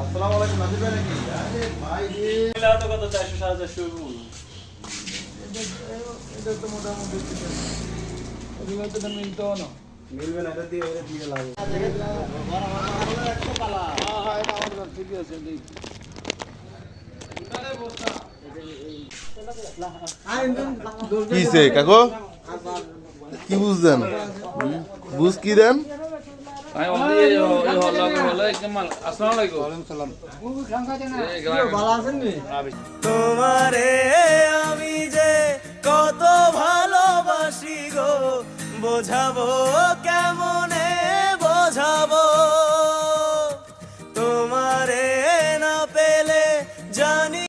আসসালামু আলাইকুম, নাজিব ভাই। নাকি আরে ভাই রে তো কত চারশো সাড়ে চারশো এটা তো মোটামুটি এগুলো তো মিলতেও না। মিলবে না এটা দিয়ে ওরে দিয়ে লাগবে হ্যাঁ কিছে কাকো? কি বুঝছেন? বুঝ কি দেন? আমি বোঝাবো কেমনে বোঝাবো? তোমারে না পেলে জানি